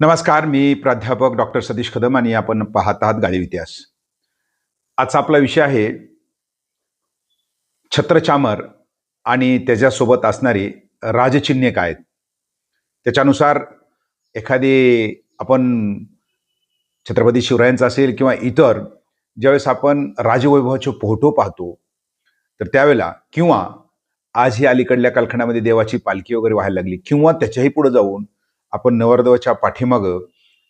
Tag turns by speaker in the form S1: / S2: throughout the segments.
S1: नमस्कार मी प्राध्यापक डॉक्टर सतीश कदम आणि आपण पाहत आहात गाडी इतिहास. आजचा आपला विषय आहे छत्रचामर आणि त्याच्यासोबत असणारी राजचिन्हे काय आहेत? त्याच्यानुसार एखादी आपण छत्रपती शिवरायांचा असेल किंवा इतर ज्यावेळेस आपण राजवैभवाचे फोटो पाहतो तर त्यावेळेला किंवा आज ही अलीकडल्या कालखंडामध्ये देवाची पालखी वगैरे व्हायला लागली किंवा त्याच्याही पुढे जाऊन आपण नवरदेवाच्या पाठीमागं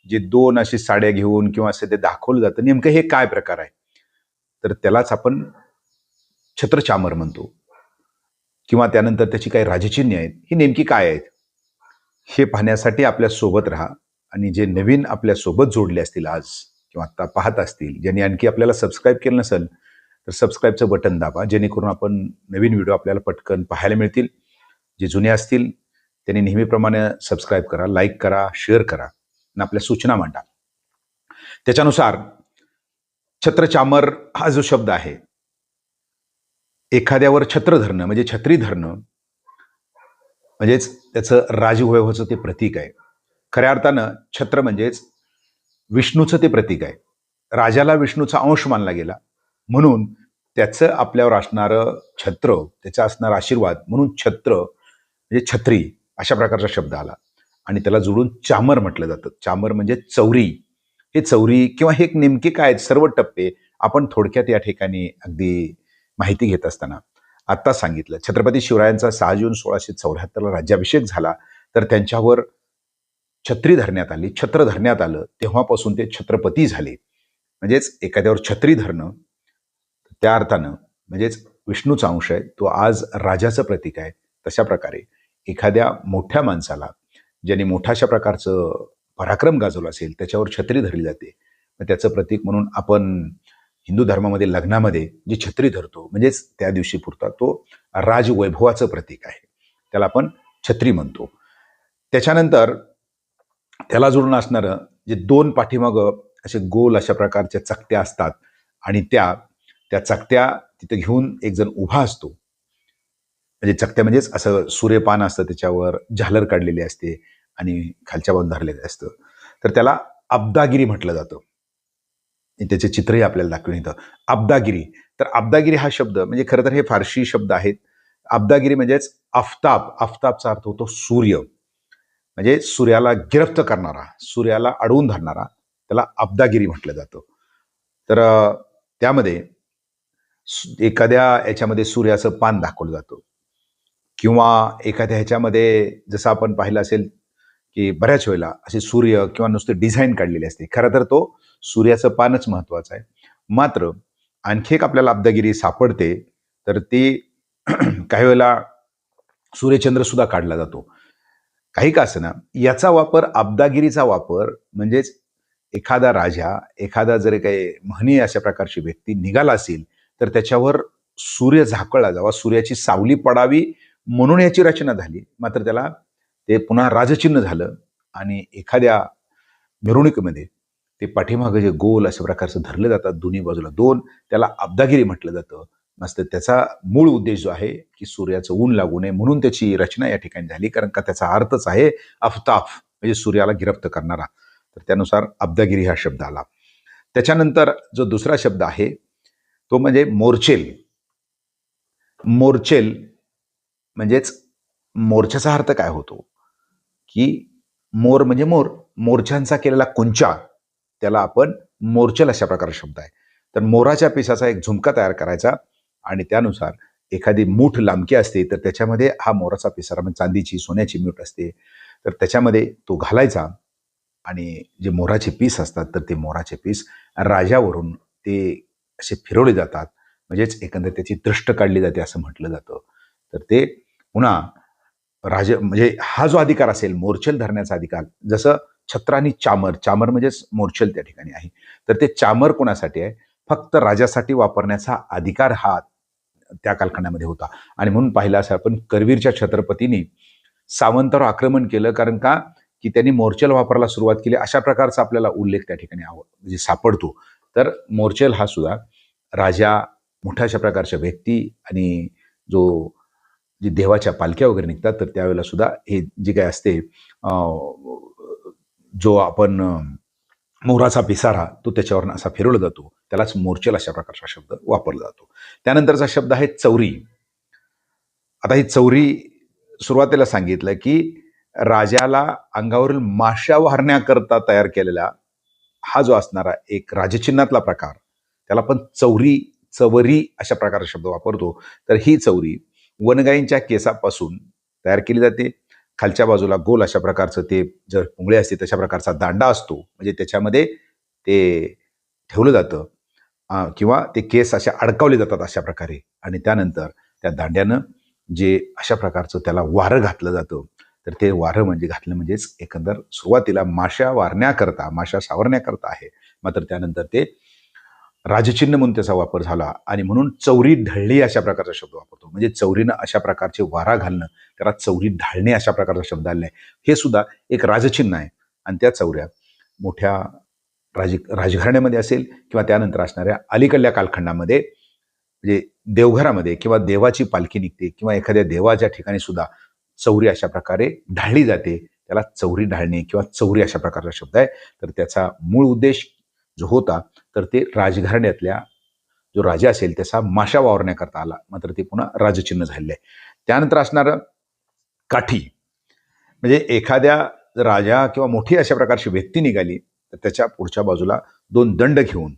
S1: जे दोन अशी साड्या घेऊन किंवा असं ते दाखवलं जातं नेमकं हे काय प्रकार आहे? तर त्यालाच आपण छत्रचामर म्हणतो. किंवा त्यानंतर त्याची काही राजचिन्हे आहेत ही नेमकी काय आहेत? हे पाहण्यासाठी आपल्यासोबत राहा आणि जे नवीन आपल्यासोबत जोडले असतील आज किंवा आत्ता पाहत असतील ज्यांनी आणखी आपल्याला सबस्क्राईब केलं नसेल तर सबस्क्राईबचं बटन दाबा जेणेकरून आपण नवीन व्हिडिओ आपल्याला पटकन पाहायला मिळतील. जे जुने असतील त्यांनी नेहमीप्रमाणे सबस्क्राईब करा लाईक करा शेअर करा आणि आपल्या सूचना मांडा. त्याच्यानुसार छत्रचामर हा जो शब्द आहे एखाद्यावर छत्र धरणं म्हणजे छत्री धरणं म्हणजेच त्याचं राजवैभवाचं ते प्रतीक आहे. खऱ्या अर्थानं छत्र म्हणजेच विष्णूचं ते प्रतीक आहे. राजाला विष्णूचा अंश मानला गेला. म्हणून त्याचं आपल्यावर असणारं छत्र त्याचा असणारा आशीर्वाद म्हणून छत्र म्हणजे छत्री. अशा प्रकारचा शब्द आला. आणि त्याला जुळून चामर म्हटलं जातं. चामर म्हणजे चौरी. हे चौरी किंवा हे एक नेमके काय आहेत? सर्व टप्पे आपण थोडक्यात या ठिकाणी अगदी माहिती घेत असताना. आत्ता सांगितलं. छत्रपती शिवरायांचा सहा जून सोळाशे चौऱ्याहत्तरला राज्याभिषेक झाला. तर त्यांच्यावर छत्री धरण्यात आली. छत्र धरण्यात आलं. तेव्हापासून ते छत्रपती झाले. म्हणजेच एखाद्यावर छत्री धरणं त्या अर्थानं म्हणजेच विष्णूचा अंश आहे. तो आज राजाचं प्रतीक आहे. तशा प्रकारे एखाद्या मोठ्या माणसाला ज्याने मोठ्या अशा प्रकारचं पराक्रम गाजवलं असेल त्याच्यावर छत्री धरली जाते. मग त्याचं प्रतीक म्हणून आपण हिंदू धर्मामध्ये लग्नामध्ये जी छत्री धरतो म्हणजेच त्या दिवशी पुरता तो राजवैभवाचं प्रतीक आहे. त्याला आपण छत्री म्हणतो. त्याच्यानंतर त्याला जोडून असणारं जे दोन पाठीमागं असे गोल अशा प्रकारच्या चकत्या असतात आणि त्या त्या चकत्या तिथे घेऊन एक जण उभा असतो. म्हणजे चकत्या म्हणजेच असं सूर्यपान असतं त्याच्यावर झालर काढलेली असते आणि खालच्या बाजून धरलेलं असतं. तर त्याला अब्दागिरी म्हटलं जातं. त्याचे चित्रही आपल्याला दाखवून येतं. अब्दागिरी. तर अब्दागिरी हा शब्द म्हणजे खरं तर हे फारशी शब्द आहेत. अब्दागिरी म्हणजेच आफताब आफताबचा अर्थ होतो सूर्य. म्हणजे सूर्याला गिरफ्त करणारा सूर्याला अडवून धरणारा त्याला अब्दागिरी म्हटलं जातं. तर त्यामध्ये एखाद्या याच्यामध्ये सूर्याचं पान दाखवलं जातं. किंवा एखाद्या ह्याच्यामध्ये जसं आपण पाहिलं असेल की बऱ्याच वेळेला असे सूर्य किंवा नुसते डिझाईन काढलेली असते. खरं तर तो सूर्याचं पानच महत्त्वाचं आहे. मात्र आणखी एक आपल्याला अब्दागिरी सापडते तर ती काही वेळेला सूर्यचंद्र सुद्धा काढला जातो. काही का ना याचा वापर अब्दागिरीचा वापर म्हणजेच एखादा राजा एखादा जर काही म्हणी अशा प्रकारची व्यक्ती निघाला असेल तर त्याच्यावर सूर्य झाकळला जावा सूर्याची सावली पडावी म्हणून याची रचना झाली. मात्र त्याला ते पुन्हा राजचिन्ह झालं आणि एखाद्या मिरवणुकीमध्ये ते पाठीमागं जे गोल अशा प्रकारचं धरलं जातात दोन्ही बाजूला दोन त्याला अब्दागिरी म्हटलं जातं. नसतं त्याचा मूळ उद्देश जो आहे की सूर्याचं ऊन लागू नये म्हणून त्याची रचना या ठिकाणी झाली. कारण का त्याचा अर्थच आहे अफताफ म्हणजे सूर्याला गिरफ्त करणारा. तर त्यानुसार अब्दागिरी हा शब्द आला. त्याच्यानंतर जो दुसरा शब्द आहे तो म्हणजे मोर्चेल. मोर्चेल म्हणजेच मोर्चाचा अर्थ काय होतो? की मोर म्हणजे मोर. मोर्चांचा केलेला कुंचा त्याला आपण मोर्चल अशा प्रकारचा शब्द आहे. तर मोराच्या पिसाचा एक झुमका तयार करायचा आणि त्यानुसार एखादी मूठ लांबकी असते तर त्याच्यामध्ये हा मोराचा पिसारा म्हणजे चांदीची सोन्याची मूठ असते. तर त्याच्यामध्ये तो घालायचा आणि जे मोराचे पीस असतात तर ते मोराचे पीस राजावरून ते असे फिरवले जातात. म्हणजेच एकंदर त्याची दृष्ट काढली जाते असं म्हटलं जातं. तर ते हो पुन्हा राज म्हणजे हा जो अधिकार असेल मोर्चल धरण्याचा अधिकार जसं छत्र आणि चामर चामर म्हणजेच मोर्चल त्या ठिकाणी आहे. तर ते चामर कोणासाठी आहे? फक्त राजासाठी वापरण्याचा अधिकार हा त्या कालखंडामध्ये होता. आणि म्हणून पाहिलं असं आपण करवीरच्या छत्रपतींनी सावंतावर आक्रमण केलं कारण का? की त्यांनी मोर्चल वापरायला सुरुवात केली. अशा प्रकारचा आपल्याला उल्लेख त्या ठिकाणी आव म्हणजे सापडतो. तर मोर्चल हा सुद्धा राजा मोठ्या अशा प्रकारच्या व्यक्ती आणि जो जी देवाच्या पालख्या वगैरे निघतात तर त्यावेळेला सुद्धा हे जे काय असते अं, जो आपण मोराचा पिसारा तो त्याच्यावरनं असा फिरवला जातो. त्यालाच मोर्चेल अशा प्रकारचा शब्द वापरला जातो. त्यानंतरचा शब्द आहे चौरी. आता ही चौरी सुरुवातीला सांगितलं की राजाला अंगावरील माश्या वारण्याकरता तयार केलेला हा जो असणारा एक राजचिन्हातला प्रकार त्याला आपण चौरी चवरी अशा प्रकारचा शब्द वापरतो. तर ही चौरी वनगाईंच्या केसापासून तयार केली जाते. खालच्या बाजूला गोल अशा प्रकारचं ते जर पुंगळे असते तशा प्रकारचा दांडा असतो. म्हणजे त्याच्यामध्ये ते ठेवलं जातं. किंवा ते केस असे अडकावले जातात अशा प्रकारे. आणि त्यानंतर त्या दांड्यानं जे अशा प्रकारचं त्याला वारं घातलं जातं. तर ते वारं म्हणजे घातलं म्हणजेच एकंदर सुरुवातीला माशा वारण्याकरता माशा सावरण्याकरता आहे. मात्र त्यानंतर ते राजचिन्ह म्हणून त्याचा वापर झाला आणि म्हणून चौरी ढळली अशा प्रकारचा शब्द वापरतो. म्हणजे चौरीनं अशा प्रकारचे वारा घालणं त्याला चौरी ढाळणे अशा प्रकारचा शब्द आलेला आहे. हे सुद्धा एक राजचिन्ह आहे. आणि त्या चौऱ्या मोठ्या राज राजघराण्यामध्ये असेल किंवा त्यानंतर असणाऱ्या अलीकडल्या कालखंडामध्ये म्हणजे देवघरामध्ये किंवा देवाची पालखी निघते किंवा एखाद्या देवाच्या ठिकाणी सुद्धा चौरी अशा प्रकारे ढाळली जाते. त्याला चौरी ढाळणे किंवा चौरी अशा प्रकारचा शब्द आहे. तर त्याचा मूळ उद्देश जो होता तर ते राजघराण्यातल्या जो राजा असेल त्याचा माशा वावरण्याकरता आला. मात्र ते पुन्हा राजचिन्ह झालेलं आहे. त्यानंतर असणारं काठी. म्हणजे एखाद्या राजा किंवा मोठी अशा प्रकारची व्यक्ती निघाली तर त्याच्या पुढच्या बाजूला दोन दंड घेऊन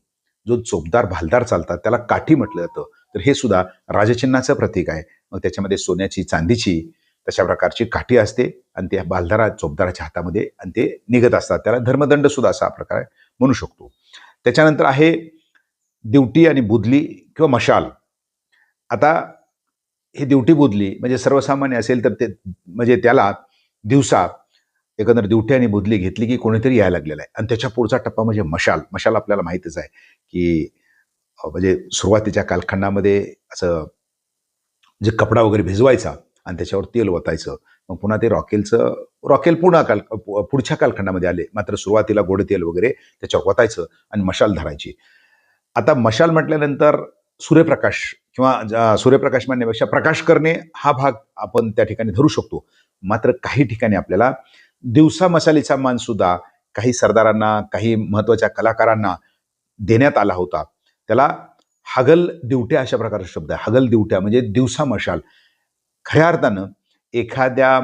S1: जो चोपदार भालदार चालतात त्याला काठी म्हटलं जातं. तर हे सुद्धा राजचिन्हाचं प्रतीक आहे. मग त्याच्यामध्ये सोन्याची चांदीची तशा प्रकारची काठी असते आणि त्या भालदारा चोपदाराच्या हातामध्ये आणि ते निघत असतात. त्याला धर्मदंड सुद्धा असा प्रकार म्हणू शकतो. त्याच्यानंतर आहे दिवटी आणि बुदली किंवा मशाल. आता ही दिवटी बुदली म्हणजे सर्वसामान्य असेल तर ते म्हणजे त्याला दिवसा एकंदर दिवटी आणि बुदली घेतली की कोणीतरी यायला लागलेला आहे. आणि त्याच्या पुढचा टप्पा म्हणजे मशाल. मशाल आपल्याला माहीतच आहे की म्हणजे सुरुवातीच्या कालखंडामध्ये असं जे कपडा वगैरे भिजवायचा आणि त्याच्यावर तेल ओतायचं मग पुन्हा ते रॉकेलचं रॉकेल पुन्हा काल पु- पुढच्या कालखंडामध्ये आले. मात्र सुरुवातीला गोड तेल वगैरे त्याच्यावर वतायचं आणि मशाल धरायची. आता मशाल म्हटल्यानंतर सूर्यप्रकाश किंवा सूर्यप्रकाश म्हणण्यापेक्षा प्रकाश करणे हा भाग आपण त्या ठिकाणी धरू शकतो. मात्र काही ठिकाणी आपल्याला दिवसा मसालीचा मान सुद्धा काही सरदारांना काही महत्त्वाच्या कलाकारांना देण्यात आला होता. त्याला हगल दिवट्या अशा प्रकारचा शब्द आहे. हगल दिवट्या म्हणजे दिवसा मशाल. खऱ्या अर्थानं एखाद्या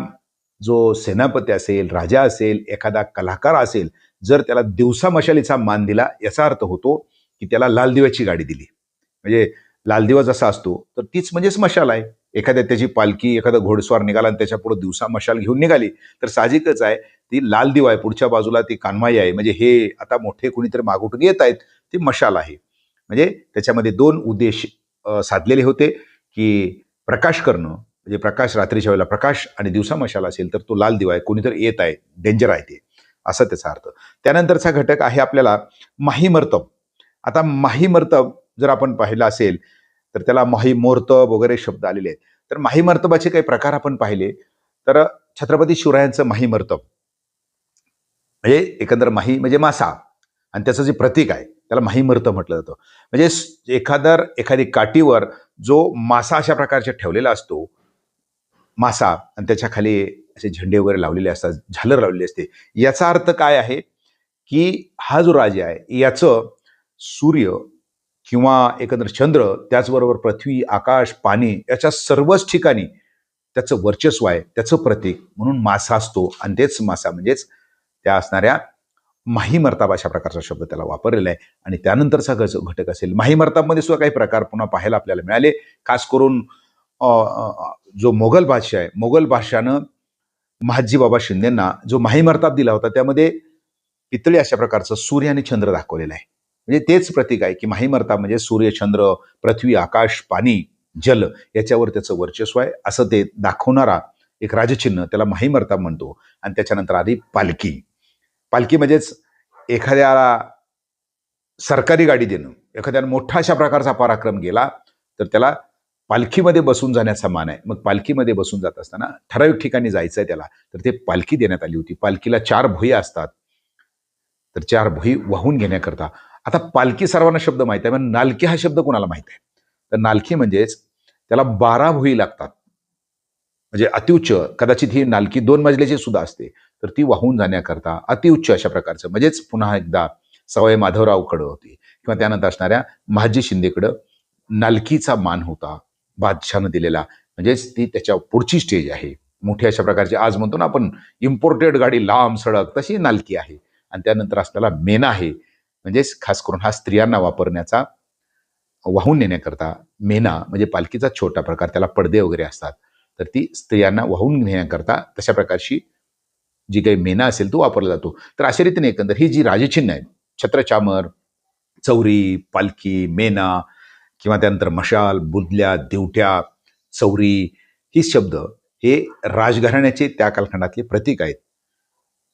S1: जो सेनापती असेल राजा असेल एखादा कलाकार असेल जर त्याला दिवसा मशालीचा मान दिला याचा अर्थ होतो की त्याला लालदिव्याची गाडी दिली. म्हणजे लालदिवा जसा असतो तर तीच म्हणजेच मशाल आहे. एखाद्या त्याची पालखी एखादा घोडस्वार निघाला आणि त्याच्या पुढे दिवसा मशाल घेऊन निघाली तर साहजिकच आहे ती लाल दिवा आहे पुढच्या बाजूला ती कानमाई आहे. म्हणजे हे आता मोठे कुणीतरी मागोटून येत आहेत ती मशाल आहे. म्हणजे त्याच्यामध्ये दोन उद्देश साधलेले होते की प्रकाश करणं म्हणजे प्रकाश रात्रीच्या वेळेला प्रकाश आणि दिवसा मशाल असेल तर तो लाल दिवा आहे कोणीतरी येत आहे डेंजर आहे ते. असा त्याचा अर्थ. त्यानंतरचा घटक आहे आपल्याला माहीमर्तब. आता माहीमर्तब जर आपण पाहिलं असेल तर त्याला माहीमोर्तब वगैरे शब्द आलेले आहेत. तर माहीमर्तबाचे काही प्रकार आपण पाहिले तर छत्रपती शिवरायांचं माहीमर्तब. म्हणजे एकंदर माही म्हणजे मासा. आणि त्याचं जे प्रतीक आहे त्याला माहीमर्त म्हटलं जातं. म्हणजे एखादर एखादी काठीवर जो मासा अशा प्रकारच्या ठेवलेला असतो मासा आणि त्याच्याखाली असे झेंडे वगैरे लावलेले असतात झालर लावलेली असते. याचा अर्थ काय आहे की हा जो राजा आहे याचं सूर्य किंवा एकंदर चंद्र त्याचबरोबर पृथ्वी आकाश पाणी याच्या सर्वच ठिकाणी त्याचं वर्चस्व आहे त्याचं प्रतीक म्हणून मासा असतो. आणि तेच मासा म्हणजेच त्या असणाऱ्या माहीमर्ताब अशा प्रकारचा शब्द त्याला वापरलेला आहे. आणि त्यानंतरचा घटक असेल माहीमर्ताबमध्ये सुद्धा काही प्रकार पुन्हा पाहायला आपल्याला मिळाले. खास करून जो मोगल बादशाह आहे मोगल बादशाहनं महाजी बाबा शिंदेंना जो माहीमर्ताब दिला होता त्यामध्ये पितळी अशा प्रकारचं सूर्य आणि चंद्र दाखवलेलं आहे. म्हणजे तेच प्रतीक आहे की माहीमर्ताब म्हणजे सूर्य चंद्र पृथ्वी आकाश पाणी जल याच्यावर त्याचं वर्चस्व आहे. असं ते दाखवणारा एक राजचिन्ह त्याला माहीमर्ताब म्हणतो. आणि त्याच्यानंतर आधी पालखी. पालखी म्हणजेच एखाद्याला सरकारी गाडी देणं. एखाद्याला मोठा अशा प्रकारचा पराक्रम गेला तर त्याला पालखीमध्ये बसून जाण्याचा मान आहे. मग पालखीमध्ये बसून जात असताना ठराविक ठिकाणी जायचं आहे त्याला. तर ते पालखी देण्यात आली होती. पालखीला चार भुई असतात. तर चार भुई वाहून घेण्याकरता. आता पालखी सर्वांना शब्द माहीत आहे पण नालकी हा शब्द कोणाला माहीत आहे? तर नालकी म्हणजेच त्याला बारा भुई लागतात. म्हणजे अतिउच्च कदाचित ही नालकी दोन मजल्याची सुद्धा असते. तर ती वाहून जाण्याकरता अतिउच्च अशा प्रकारचं. म्हणजेच पुन्हा एकदा सवाई माधवरावकडं होती किंवा त्यानंतर असणाऱ्या महाजी शिंदेकडं नालकीचा मान होता. बादशानं दिलेला. म्हणजेच ती त्याच्या पुढची स्टेज आहे. मोठी अशा प्रकारची आज म्हणतो ना आपण इम्पोर्टेड गाडी लांब सडक तशी नालकी आहे. आणि त्यानंतर असलेला मेना आहे. म्हणजेच खास करून हा स्त्रियांना वापरण्याचा वाहून नेण्याकरता मेना म्हणजे पालखीचा छोटा प्रकार त्याला पडदे वगैरे असतात. तर ती स्त्रियांना वाहून नेण्याकरता तशा प्रकारची जी काही मेना असेल तो वापरला जातो. तर अशा रीतीने एकंदर ही जी राजचिन्ह आहेत छत्रचामर चौरी पालखी मेना किंवा त्यानंतर मशाल बुदल्या दिवट्या चौरी ही शब्द हे राजघराण्याचे त्या कालखंडातले प्रतीक आहेत.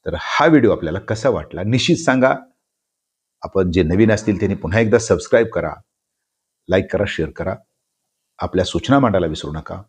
S1: तर हा व्हिडिओ आपल्याला कसा वाटला निश्चित सांगा. आपण जे नवीन असतील त्यांनी पुन्हा एकदा सबस्क्राईब करा लाईक करा शेअर करा. आपल्या सूचना मांडायला विसरू नका.